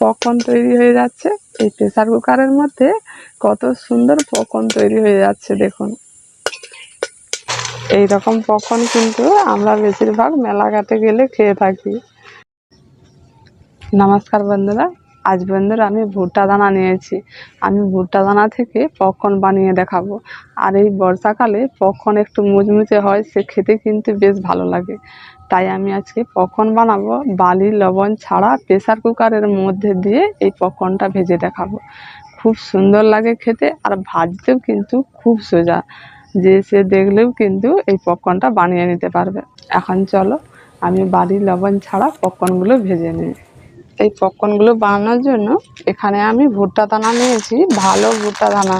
পকন তৈরি হয়ে যাচ্ছে। এই প্রেসার কুকারের মধ্যে কত সুন্দর পকন তৈরি হয়ে যাচ্ছে, দেখুন। এই রকম পকন কিন্তু আমরা বেশিরভাগ মেলাঘাটে গেলে খেয়ে থাকি। নমস্কার বন্ধুরা, আজ বন্ধুরা আমি ভুট্টা দানা নিয়েছি। আমি ভুট্টা দানা থেকে পকন বানিয়ে দেখাবো। আর এই বর্ষাকালে পকন একটু মুচমুচে হয়, সে খেতে কিন্তু বেশ ভালো লাগে। তাই আমি আজকে পকন বানাবো। বালি লবণ ছাড়া প্রেসার কুকারের মধ্যে দিয়ে এই পকনটা ভেজে দেখাবো। খুব সুন্দর লাগে খেতে আর ভাজতেও কিন্তু খুব সোজা। যে সে দেখলেও কিন্তু এই পপকর্নটা বানিয়ে নিতে পারবে। এখন চলো, আমি বাড়ির লবণ ছাড়া পপকর্নগুলো ভেজে নিই। এই পপকর্নগুলো বানানোর জন্য এখানে আমি ভুট্টা দানা নিয়েছি, ভালো ভুট্টা দানা।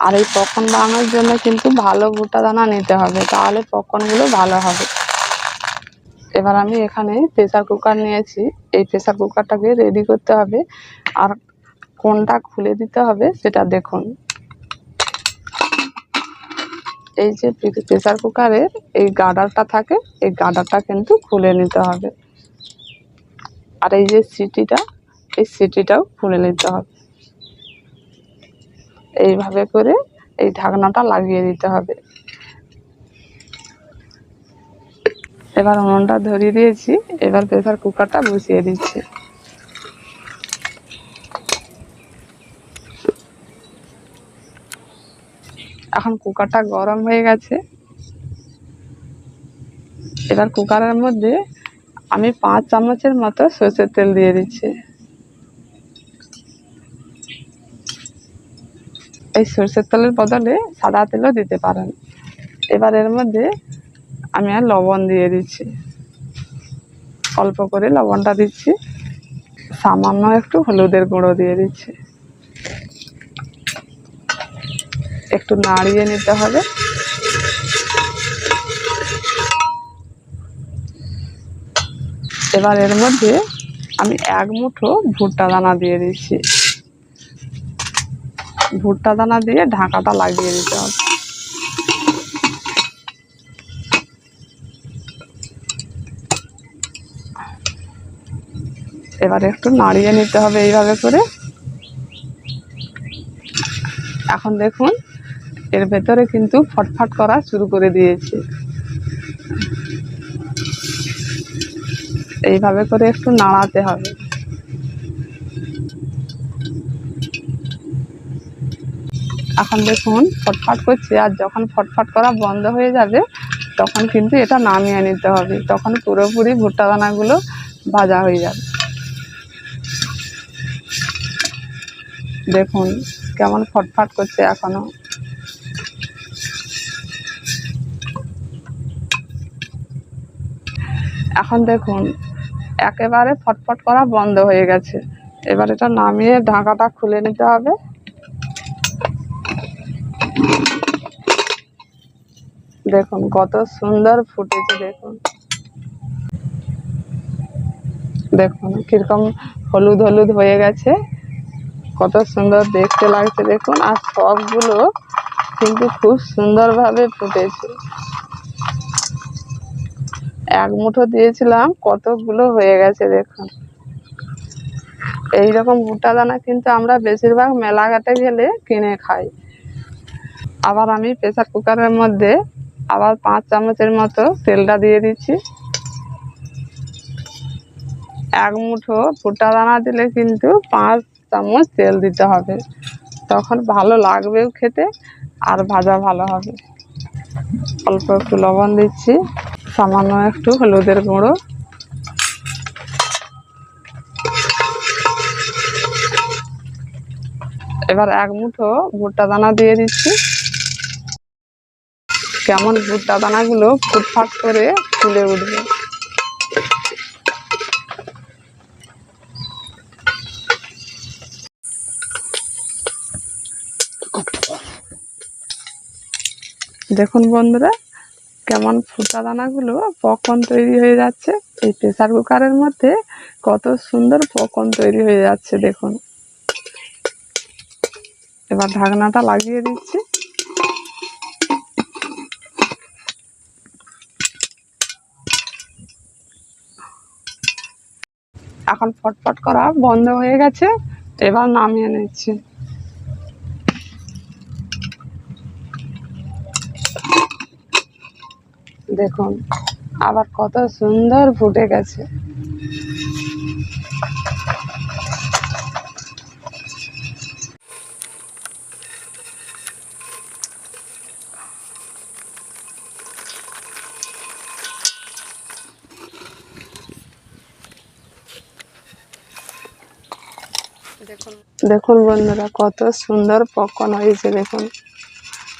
আর এই পপকর্ন বানানোর জন্য কিন্তু ভালো ভুট্টা দানা নিতে হবে, তাহলে পপকর্নগুলো ভালো হবে। এবার আমি এখানে প্রেসার কুকার নিয়েছি। এই প্রেসার কুকারটাকে রেডি করতে হবে। আর কোনটা খুলে দিতে হবে সেটা দেখুন। এই যে প্রেসার কুকারের এই গার্ডারটা থাকে, এই গার্ডারটা কিন্তু খুলে নিতে হবে। আর এই যে সিটিটা, এই সিটিটাও খুলে নিতে হবে। এইভাবে করে এই ঢাকনাটা লাগিয়ে দিতে হবে। এবার উনুনটা ধরিয়ে দিয়েছি। এবার প্রেসার কুকারটা বসিয়ে দিচ্ছি। এখন কুকারটা গরম হয়ে গেছে। এবার কুকারের মধ্যে আমি পাঁচ চামচের মতো সর্ষের তেল দিয়ে দিচ্ছি। এই সর্ষের তেলের বদলে সাদা তেলও দিতে পারেন। এবার এর মধ্যে আমি আর লবণ দিয়ে দিচ্ছি। অল্প করে লবণটা দিচ্ছি। সামান্য একটু হলুদের গুঁড়ো দিয়ে দিচ্ছি। একটু নাড়িয়ে নিতে হবে। এবার এর মধ্যে আমি এক মুঠো ভুট্টা দানা দিয়ে দিচ্ছি। ভুট্টা দানা দিয়ে ঢাকাটা লাগিয়ে দিতে হবে। এবার একটু নাড়িয়ে নিতে হবে এইভাবে করে। এখন দেখুন, এর ভেতরে কিন্তু ফটফট করা শুরু করে দিয়েছে। এইভাবে করে একটু নাড়াতে হবে। এখন দেখুন, ফটফট করছে, আর যখন ফটফট করা বন্ধ হয়ে যাবে, তখন কিন্তু এটা নামিয়ে নিতে হবে। তখন পুরোপুরি ভুট্টা দানাগুলো ভাজা হয়ে যাবে। দেখুন, কেমন ফটফট করছে এখনও। এখন দেখুন, একেবারে ফটফট করা বন্ধ হয়ে গেছে। এবার এটা নামিয়ে ঢাকাটা খুলে নিতে হবে। দেখুন, কত সুন্দর ফুটেছে, দেখুন। দেখুন, কীরকম হলুদ হলুদ হয়ে গেছে। কত সুন্দর দেখতে লাগছে দেখুন, আর সবগুলো কিন্তু খুব সুন্দরভাবে ফুটেছে। এক মুঠো দিয়েছিলাম, কতগুলো হয়ে গেছে দেখুন। এই রকম ভুট্টা দানা কিন্তু আমরা বেশিরভাগ মেলাঘাটে গেলে কিনে খাই। আবার আমি প্রেসার কুকারের মধ্যে আবার পাঁচ চামচের মতো তেলটা দিয়ে দিচ্ছি। এক মুঠো ভুট্টা দানা দিলে কিন্তু পাঁচ চামচ তেল দিতে হবে। তখন ভালো লাগবেও খেতে আর ভাজা ভালো হবে। অল্প একটু লবণ দিচ্ছি, সামান্য একটু হলুদের গুঁড়ো। এবার এক মুঠো ভুট্টা দানা দিয়ে দিচ্ছি। কেমন ভুট্টা দানাগুলো ফুটফাট করে ফুলে উঠবে। দেখুন বন্ধুরা, কেমন ফুটা দানাগুলো পকন তৈরি হয়ে যাচ্ছে। এই প্রেসার কুকারের মধ্যে কত সুন্দর পকন তৈরি হয়ে যাচ্ছে, দেখুন। এবার ঢাকনাটা লাগিয়ে দিচ্ছি। এখন ফটফট করা বন্ধ হয়ে গেছে, এবার নামিয়ে নিচ্ছি। দেখুন, আবার কত সুন্দর ফুটে গেছে। দেখুন বন্ধুরা, কত সুন্দর পপকর্ন হয়েছে, দেখুন।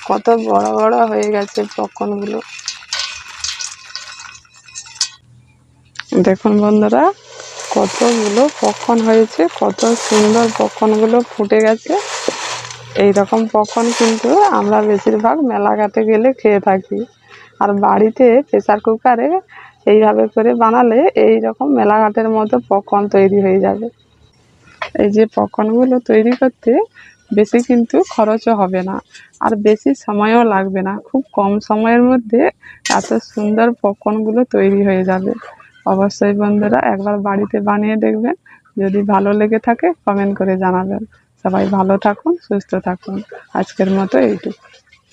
কত বড় বড় হয়ে গেছে পপকর্নগুলো দেখুন বন্ধুরা, কতগুলো পক্ষণ হয়েছে, কত সুন্দর পক্ষণগুলো ফুটে গেছে। এই রকম পপকর্ন কিন্তু আমরা বেশিরভাগ মেলাঘাটে গেলে খেয়ে থাকি। আর বাড়িতে প্রেসার কুকারে এইভাবে করে বানালে এই রকম মেলাঘাটের মতো পপকর্ন তৈরি হয়ে যাবে। এই যে পপকর্নগুলো তৈরি করতে বেশি কিন্তু খরচও হবে না, আর বেশি সময়ও লাগবে না। খুব কম সময়ের মধ্যে এত সুন্দর পপকর্নগুলো তৈরি হয়ে যাবে। অবশ্যই বন্ধুরা একবার বাড়িতে বানিয়ে দেখবেন। যদি ভালো লেগে থাকে কমেন্ট করে জানাবেন। সবাই ভালো থাকুন, সুস্থ থাকুন। আজকের মতো এইটুকু।